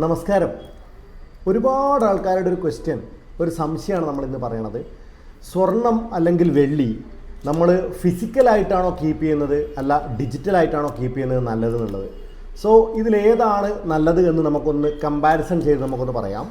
നമസ്കാരം. ഒരുപാട് ആൾക്കാരുടെ ഒരു ക്വസ്റ്റ്യൻ ഒരു സംശയമാണ് നമ്മൾ ഇന്ന് പറയണത്. സ്വർണം അല്ലെങ്കിൽ വെള്ളി നമ്മൾ ഫിസിക്കലായിട്ടാണോ കീപ്പ് ചെയ്യുന്നത് അല്ല ഡിജിറ്റലായിട്ടാണോ കീപ്പ് ചെയ്യുന്നത് നല്ലത് എന്നുള്ളത്. സോ ഇതിലേതാണ് നല്ലത് എന്ന് നമുക്കൊന്ന് കമ്പാരിസൺ ചെയ്ത് നമുക്കൊന്ന് പറയാം.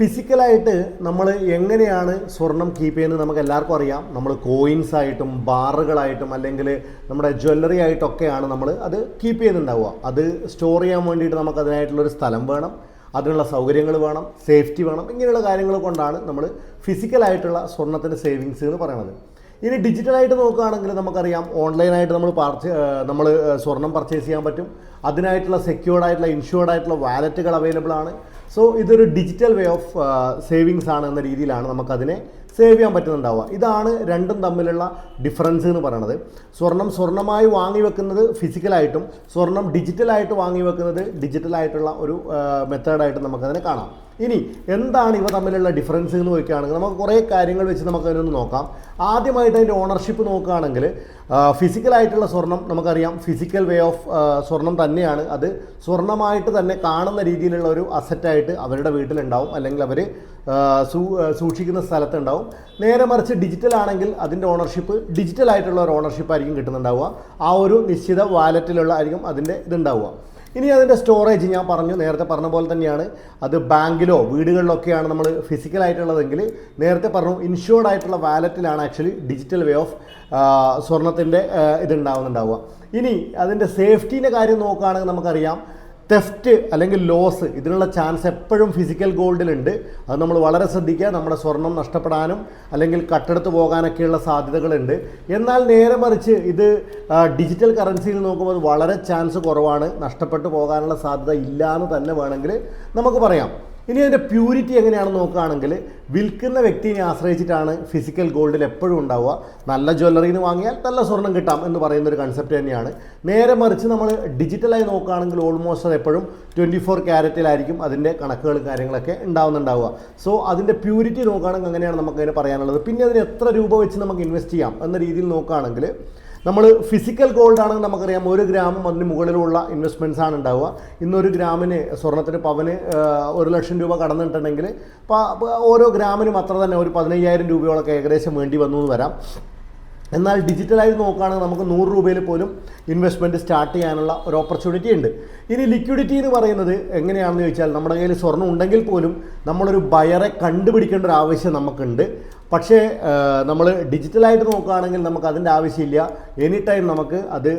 ഫിസിക്കലായിട്ട് നമ്മൾ എങ്ങനെയാണ് സ്വർണം കീപ്പ് ചെയ്യുന്നത് നമുക്ക് എല്ലാവർക്കും അറിയാം. നമ്മൾ കോയിൻസ് ആയിട്ടും ബാറുകളായിട്ടും അല്ലെങ്കിൽ നമ്മുടെ ജ്വല്ലറി ആയിട്ടൊക്കെയാണ് നമ്മൾ അത് കീപ്പ് ചെയ്യുന്നുണ്ടാവുക. അത് സ്റ്റോർ ചെയ്യാൻ വേണ്ടിയിട്ട് നമുക്ക് അതിനായിട്ടുള്ളൊരു സ്ഥലം വേണം. അതിനുള്ള സൗകര്യങ്ങൾ വേണം. സേഫ്റ്റി വേണം. ഇങ്ങനെയുള്ള കാര്യങ്ങൾ കൊണ്ടാണ് നമ്മൾ ഫിസിക്കലായിട്ടുള്ള സ്വർണത്തിന്റെ സേവിങ്സ് എന്ന് പറയുന്നത് ഇനി ഡിജിറ്റലായിട്ട് നോക്കുകയാണെങ്കിൽ നമുക്കറിയാം. ഓൺലൈനായിട്ട് നമ്മൾ പർച്ചേ നമ്മൾ സ്വർണം പർച്ചേസ് ചെയ്യാൻ പറ്റും. അതിനായിട്ടുള്ള സെക്യൂർഡ് ആയിട്ടുള്ള ഇൻഷുർഡ് ആയിട്ടുള്ള വാലറ്റുകൾ അവൈലബിൾ ആണ്. സോ ഇതൊരു ഡിജിറ്റൽ വേ ഓഫ് സേവിങ്സ് ആണ് എന്ന രീതിയിലാണ് നമുക്കതിനെ സേവ് ചെയ്യാൻ പറ്റുന്നുണ്ടാവുക. ഇതാണ് രണ്ടും തമ്മിലുള്ള ഡിഫറൻസ് എന്ന് പറയുന്നത് സ്വർണം സ്വർണമായി വാങ്ങി വെക്കുന്നത് ഫിസിക്കലായിട്ടും സ്വർണം ഡിജിറ്റലായിട്ട് വാങ്ങി വെക്കുന്നത് ഡിജിറ്റലായിട്ടുള്ള ഒരു മെത്തേഡായിട്ട് നമുക്കതിനെ കാണാം. ഇനി എന്താണ് ഇവ തമ്മിലുള്ള ഡിഫറൻസ് എന്ന് നോക്കുകയാണെങ്കിൽ നമുക്ക് കുറേ കാര്യങ്ങൾ വെച്ച് നമുക്ക് അതിനൊന്ന് നോക്കാം. ആദ്യമായിട്ട് അതിന്റെ ഓണർഷിപ്പ് നോക്കുകയാണെങ്കിൽ ഫിസിക്കലായിട്ടുള്ള സ്വർണം നമുക്കറിയാം. ഫിസിക്കൽ വേ ഓഫ് സ്വർണം തന്നെയാണ്. അത് സ്വർണമായിട്ട് തന്നെ കാണുന്ന രീതിയിലുള്ള ഒരു അസറ്റായിട്ട് അവരുടെ വീട്ടിലുണ്ടാവും. അല്ലെങ്കിൽ അവർ സൂക്ഷിക്കുന്ന സ്ഥലത്തുണ്ടാവും. നേരെ മറിച്ച് ഡിജിറ്റൽ ആണെങ്കിൽ അതിന്റെ ഓണർഷിപ്പ് ഡിജിറ്റൽ ആയിട്ടുള്ള ഒരു ഓണർഷിപ്പ് ആയിരിക്കും കിട്ടുന്നുണ്ടാവുക. ആ ഒരു നിശ്ചിത വാലറ്റിലുള്ള ആയിരിക്കും അതിന്റെ ഇതുണ്ടാവുക. ഇനി അതിന്റെ സ്റ്റോറേജ് ഞാൻ പറഞ്ഞു നേരത്തെ പറഞ്ഞ പോലെ തന്നെയാണ്. അത് ബാങ്കിലോ വീടുകളിലൊക്കെയാണ് നമ്മൾ ഫിസിക്കൽ ആയിട്ടുള്ളതെങ്കിൽ നേരത്തെ പറഞ്ഞു ഇൻഷുർഡ് ആയിട്ടുള്ള വാലറ്റിലാണ് ആക്ച്വലി ഡിജിറ്റൽ വേ ഓഫ് സ്വർണത്തിന്റെ ഇതുണ്ടാവുന്നുണ്ടാവുക ഇനി അതിന്റെ സേഫ്റ്റീന്റെ കാര്യം നോക്കുകയാണെങ്കിൽ നമുക്കറിയാം. തെഫ്റ്റ് അല്ലെങ്കിൽ ലോസ് ഇതിനുള്ള ചാൻസ് എപ്പോഴും ഫിസിക്കൽ ഗോൾഡിലുണ്ട് അത് നമ്മൾ വളരെ ശ്രദ്ധിക്കുക. നമ്മുടെ സ്വർണം നഷ്ടപ്പെടാനും അല്ലെങ്കിൽ കട്ടെടുത്ത് പോകാനൊക്കെയുള്ള സാധ്യതകളുണ്ട് എന്നാൽ നേരെ മറിച്ച് ഇത് ഡിജിറ്റൽ കറൻസിയിൽ നോക്കുമ്പോൾ വളരെ ചാൻസ് കുറവാണ്. നഷ്ടപ്പെട്ടു പോകാനുള്ള സാധ്യത ഇല്ല എന്ന് തന്നെ വേണമെങ്കിൽ നമുക്ക് പറയാം. ഇനി അതിന്റെ പ്യൂരിറ്റി എങ്ങനെയാണെന്ന് നോക്കുകയാണെങ്കിൽ വിൽക്കുന്ന വ്യക്തിയെ ആശ്രയിച്ചിട്ടാണ് ഫിസിക്കൽ ഗോൾഡിൽ എപ്പോഴും ഉണ്ടാവുക. നല്ല ജ്വല്ലറിയിൽ നിന്ന് വാങ്ങിയാൽ നല്ല സ്വർണം കിട്ടാം എന്ന് പറയുന്ന ഒരു കൺസെപ്റ്റ് തന്നെയാണ്. നേരെ മറിച്ച് നമ്മൾ ഡിജിറ്റലായി നോക്കുകയാണെങ്കിൽ ഓൾമോസ്റ്റ് അത് എപ്പോഴും ട്വന്റി ഫോർ ക്യാരറ്റിലായിരിക്കും അതിന്റെ കണക്കുകളും കാര്യങ്ങളൊക്കെ ഉണ്ടാവുന്നുണ്ടാവുക. സോ അതിന്റെ പ്യൂരിറ്റി നോക്കുകയാണെങ്കിൽ അങ്ങനെയാണ് നമുക്കതിന് പറയാനുള്ളത്. പിന്നെ അതിന് എത്ര രൂപ വെച്ച് നമുക്ക് ഇൻവെസ്റ്റ് ചെയ്യാം എന്ന രീതിയിൽ നോക്കുകയാണെങ്കിൽ നമ്മൾ ഫിസിക്കൽ ഗോൾഡ് ആണെങ്കിൽ നമുക്കറിയാം. ഒരു ഗ്രാമും അതിന് മുകളിലുള്ള ഇൻവെസ്റ്റ്മെന്റ്സ് ആണ് ഉണ്ടാവുക. ഇന്നൊരു ഗ്രാമിന് സ്വർണത്തിന് പവന് ഒരു ലക്ഷം രൂപ കടന്നിട്ടുണ്ടെങ്കിൽ ഓരോ ഗ്രാമിനും അത്ര തന്നെ ഒരു പതിനയ്യായിരം രൂപയോളൊക്കെ ഏകദേശം വേണ്ടി വന്നു എന്ന് വരാം. എന്നാൽ ഡിജിറ്റലായി നോക്കുകയാണെങ്കിൽ നമുക്ക് നൂറ് രൂപയിൽ പോലും ഇൻവെസ്റ്റ്മെന്റ് സ്റ്റാർട്ട് ചെയ്യാനുള്ള ഒരു ഓപ്പർച്യൂണിറ്റി ഉണ്ട്. ഇനി ലിക്വിഡിറ്റി എന്ന് പറയുന്നത് എങ്ങനെയാണെന്ന് ചോദിച്ചാൽ നമ്മുടെ കയ്യിൽ സ്വർണം ഉണ്ടെങ്കിൽ പോലും നമ്മളൊരു ബയറെ കണ്ടുപിടിക്കേണ്ട ഒരു ആവശ്യം നമുക്കുണ്ട്. പക്ഷേ നമ്മൾ ഡിജിറ്റലായിട്ട് നോക്കുകയാണെങ്കിൽ നമുക്ക് അതിന്റെ ആവശ്യമില്ല. എനി ടൈം നമുക്ക് അത്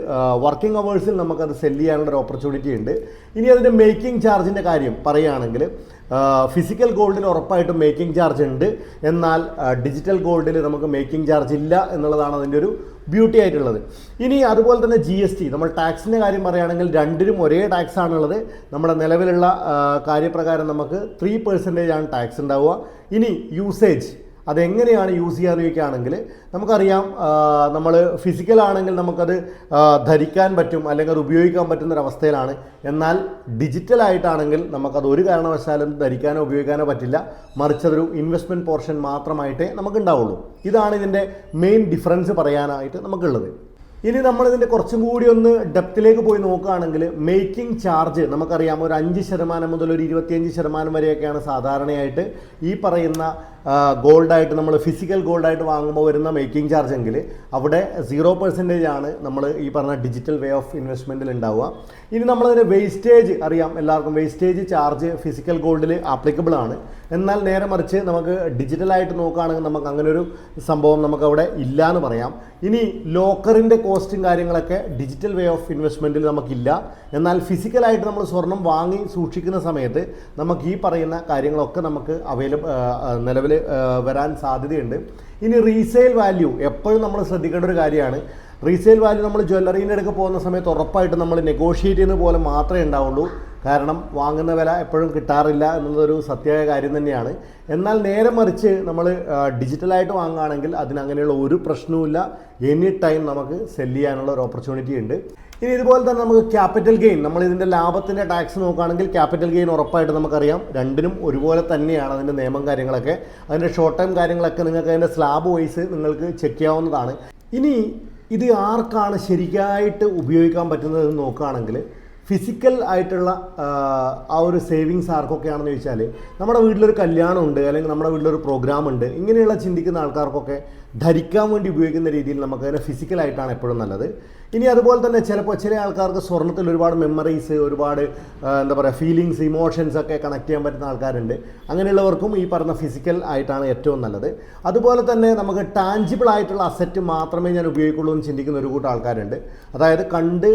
വർക്കിംഗ് അവേഴ്സിൽ നമുക്കത് സെല്ല് ചെയ്യാനുള്ള ഒരു ഓപ്പർച്യൂണിറ്റി ഉണ്ട്. ഇനി അതിന്റെ മേക്കിംഗ് ചാർജിന്റെ കാര്യം പറയുകയാണെങ്കിൽ ഫിസിക്കൽ ഗോൾഡിന് ഉറപ്പായിട്ടും മേക്കിംഗ് ചാർജ് ഉണ്ട്. എന്നാൽ ഡിജിറ്റൽ ഗോൾഡിൽ നമുക്ക് മേക്കിംഗ് ചാർജ് ഇല്ല എന്നുള്ളതാണ് അതിന്റെ ഒരു ബ്യൂട്ടി ആയിട്ടുള്ളത്. ഇനി അതുപോലെ തന്നെ ജി എസ് ടി നമ്മൾ ടാക്സിന്റെ കാര്യം പറയുകയാണെങ്കിൽ രണ്ടിനും ഒരേ ടാക്സ് ആണുള്ളത്. നമ്മുടെ നിലവിലുള്ള കാര്യപ്രകാരം നമുക്ക് ത്രീ പെർസെന്റേജ് ആണ് ടാക്സ് ഉണ്ടാവുക. ഇനി യൂസേജ് അതെങ്ങനെയാണ് യൂസ് ചെയ്യാന്ന് ചോദിക്കുകയാണെങ്കിൽ നമുക്കറിയാം നമ്മൾ ഫിസിക്കലാണെങ്കിൽ നമുക്കത് ധരിക്കാൻ പറ്റും അല്ലെങ്കിൽ അത് ഉപയോഗിക്കാൻ പറ്റുന്ന ഒരു അവസ്ഥയിലാണ്. എന്നാൽ ഡിജിറ്റലായിട്ടാണെങ്കിൽ നമുക്കത് ഒരു കാരണവശാലും ധരിക്കാനോ ഉപയോഗിക്കാനോ പറ്റില്ല. മറിച്ച് അതൊരു ഇൻവെസ്റ്റ്മെന്റ് പോർഷൻ മാത്രമായിട്ടേ നമുക്കുണ്ടാവുള്ളൂ. ഇതാണ് ഇതിന്റെ മെയിൻ ഡിഫറൻസ് പറയാനായിട്ട് നമുക്കുള്ളത്. ഇനി നമ്മൾ ഇതിന്റെ കുറച്ചും കൂടി ഒന്ന് ഡെപ്തിലേക്ക് പോയി നോക്കുകയാണെങ്കിൽ മേക്കിംഗ് ചാർജ് നമുക്കറിയാം ഒരു അഞ്ച് ശതമാനം മുതൽ ഒരു ഇരുപത്തിയഞ്ച് ശതമാനം വരെയൊക്കെയാണ് സാധാരണയായിട്ട് ഈ പറയുന്ന ഗോൾഡായിട്ട് നമ്മൾ ഫിസിക്കൽ ഗോൾഡായിട്ട് വാങ്ങുമ്പോൾ വരുന്ന മേക്കിംഗ് ചാർജ് എങ്കിൽ അവിടെ സീറോ പെർസെന്റേജ് ആണ് നമ്മൾ ഈ പറഞ്ഞ ഡിജിറ്റൽ വേ ഓഫ് ഇൻവെസ്റ്റ്മെന്റിൽ ഉണ്ടാവുക. ഇനി നമ്മളതിന്റെ വേസ്റ്റേജ് അറിയാം എല്ലാവർക്കും വേസ്റ്റേജ് ചാർജ് ഫിസിക്കൽ ഗോൾഡിൽ ആപ്ലിക്കബിൾ ആണ്. എന്നാൽ നേരെ മറിച്ച് നമുക്ക് ഡിജിറ്റലായിട്ട് നോക്കുകയാണെങ്കിൽ നമുക്ക് അങ്ങനെ ഒരു സംഭവം നമുക്ക് അവിടെ ഇല്ല എന്ന് പറയാം. ഇനി ലോക്കറിന്റെ കോസ്റ്റും കാര്യങ്ങളൊക്കെ ഡിജിറ്റൽ വേ ഓഫ് ഇൻവെസ്റ്റ്മെന്റിൽ നമുക്കില്ല. എന്നാൽ ഫിസിക്കലായിട്ട് നമ്മൾ സ്വർണം വാങ്ങി സൂക്ഷിക്കുന്ന സമയത്ത് നമുക്ക് ഈ പറയുന്ന കാര്യങ്ങളൊക്കെ നമുക്ക് അവൈലബിൾ നിലവിൽ വരാൻ സാധ്യതയുണ്ട്. ഇനി റീസെയിൽ വാല്യൂ എപ്പോഴും നമ്മൾ ശ്രദ്ധിക്കേണ്ട ഒരു കാര്യമാണ്. റീസെയിൽ വാല്യൂ നമ്മൾ ജ്വല്ലറീന്റെ അടുക്ക് പോകുന്ന സമയത്ത് ഉറപ്പായിട്ട് നമ്മൾ നെഗോഷിയേറ്റ് ചെയ്യുന്ന പോലെ മാത്രമേ ഉണ്ടാവുള്ളൂ. കാരണം വാങ്ങുന്ന വില എപ്പോഴും കിട്ടാറില്ല എന്നുള്ളതൊരു സത്യമായ കാര്യം തന്നെയാണ്. എന്നാൽ നേരെ മറിച്ച് നമ്മൾ ഡിജിറ്റലായിട്ട് വാങ്ങുകയാണെങ്കിൽ അതിനങ്ങനെയുള്ള ഒരു പ്രശ്നവുമില്ല. എനി ടൈം നമുക്ക് സെൽ ചെയ്യാനുള്ള ഒരു ഓപ്പർച്യൂണിറ്റി ഉണ്ട്. ഇനി ഇതുപോലെ തന്നെ നമുക്ക് ക്യാപിറ്റൽ ഗെയിൻ നമ്മൾ ഇതിന്റെ ലാഭത്തിന്റെ ടാക്സ് നോക്കുകയാണെങ്കിൽ ക്യാപിറ്റൽ ഗെയിൻ ഉറപ്പായിട്ട് നമുക്കറിയാം. രണ്ടിനും ഒരുപോലെ തന്നെയാണ് അതിന്റെ നിയമം കാര്യങ്ങളൊക്കെ. അതിന്റെ ഷോർട്ട് ടൈം കാര്യങ്ങളൊക്കെ നിങ്ങൾക്ക് അതിന്റെ സ്ലാബ് വൈസ് നിങ്ങൾക്ക് ചെക്ക് ചെയ്യാവുന്നതാണ്. ഇനി ഇത് ആർക്കാണ് ശരിയായിട്ട് ഉപയോഗിക്കാൻ പറ്റുന്നത് നോക്കുകയാണെങ്കിൽ ഫിസിക്കൽ ആയിട്ടുള്ള ആ, ഒരു സേവിങ്സ് ആർക്കൊക്കെയാണെന്ന് ചോദിച്ചാൽ നമ്മുടെ വീട്ടിലൊരു കല്യാണം ഉണ്ട് അല്ലെങ്കിൽ നമ്മുടെ വീട്ടിലൊരു പ്രോഗ്രാം ഉണ്ട് ഇങ്ങനെയുള്ള ചിന്തിക്കുന്ന ആൾക്കാർക്കൊക്കെ ധരിക്കാൻ വേണ്ടി ഉപയോഗിക്കുന്ന രീതിയിൽ നമുക്ക് അതിനെ ഫിസിക്കലായിട്ടാണ് എപ്പോഴും നല്ലത്. ഇനി അതുപോലെ തന്നെ ചിലപ്പോൾ ചില ആൾക്കാർക്ക് സ്വർണത്തിൽ ഒരുപാട് മെമ്മറീസ് ഒരുപാട് എന്താ പറയുക ഫീലിങ്സ് ഇമോഷൻസ് ഒക്കെ കണക്ട് ചെയ്യാൻ പറ്റുന്ന ആൾക്കാരുണ്ട്. അങ്ങനെയുള്ളവർക്കും ഈ പറഞ്ഞ ഫിസിക്കൽ ആയിട്ടാണ് ഏറ്റവും നല്ലത്. അതുപോലെ തന്നെ നമുക്ക് ടാഞ്ചിബിൾ ആയിട്ടുള്ള അസറ്റ് മാത്രമേ ഞാൻ ഉപയോഗിക്കുള്ളൂ എന്ന് ചിന്തിക്കുന്ന ഒരു കൂട്ടം ആൾക്കാരുണ്ട്. അതായത് കണ്ട്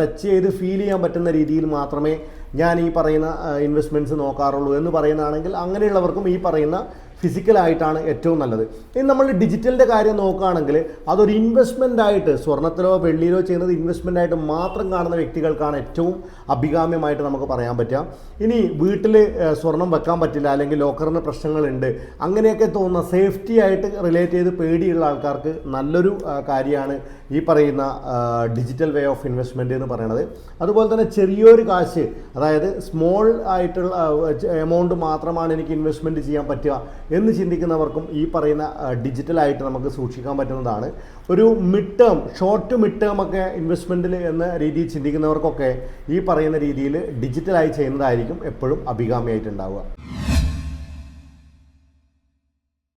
ടച്ച് ചെയ്ത് ഫീൽ ചെയ്യാൻ പറ്റുന്ന രീതിയിൽ മാത്രമേ ഞാൻ ഈ പറയുന്ന ഇൻവെസ്റ്റ്മെന്റ്സ് നോക്കാറുള്ളൂ എന്ന് പറയുന്നതാണെങ്കിൽ അങ്ങനെയുള്ളവർക്കും ഈ പറയുന്ന ഫിസിക്കലായിട്ടാണ് ഏറ്റവും നല്ലത്. ഇനി നമ്മൾ ഡിജിറ്റലിന്റെ കാര്യം നോക്കുകയാണെങ്കിൽ അതൊരു ഇൻവെസ്റ്റ്മെന്റ് ആയിട്ട് സ്വർണത്തിലോ വെള്ളിയിലോ ചെയ്യുന്നത് ഇൻവെസ്റ്റ്മെന്റ് ആയിട്ട് മാത്രം കാണുന്ന വ്യക്തികൾക്കാണ് ഏറ്റവും അഭികാമ്യമായിട്ട് നമുക്ക് പറയാൻ പറ്റുക. ഇനി വീട്ടിൽ സ്വർണം വെക്കാൻ പറ്റില്ല അല്ലെങ്കിൽ ലോക്കറിന് പ്രശ്നങ്ങളുണ്ട് അങ്ങനെയൊക്കെ തോന്നുന്ന സേഫ്റ്റി ആയിട്ട് റിലേറ്റ് ചെയ്ത് പേടിയുള്ള ആൾക്കാർക്ക് നല്ലൊരു കാര്യമാണ് ഈ പറയുന്ന ഡിജിറ്റൽ വേ ഓഫ് ഇൻവെസ്റ്റ്മെന്റ് എന്ന് പറയുന്നത് അതുപോലെ തന്നെ ചെറിയൊരു കാശ് അതായത് സ്മോൾ ആയിട്ടുള്ള എമൗണ്ട് മാത്രമാണ് എനിക്ക് ഇൻവെസ്റ്റ്മെന്റ് ചെയ്യാൻ പറ്റുക എന്ന് ചിന്തിക്കുന്നവർക്കും ഈ പറയുന്ന ഡിജിറ്റലായിട്ട് നമുക്ക് സൂക്ഷിക്കാൻ പറ്റുന്നതാണ്. ഒരു mid term short to mid term ഒക്കെ ഇൻവെസ്റ്റ്മെന്റിൽ എന്ന രീതിയിൽ ചിന്തിക്കുന്നവർക്കൊക്കെ ഈ പറയുന്ന രീതിയിൽ ഡിജിറ്റലായി ചെയ്യുന്നതായിരിക്കും എപ്പോഴും അഭികാമ്യമായിട്ടുണ്ടാവുക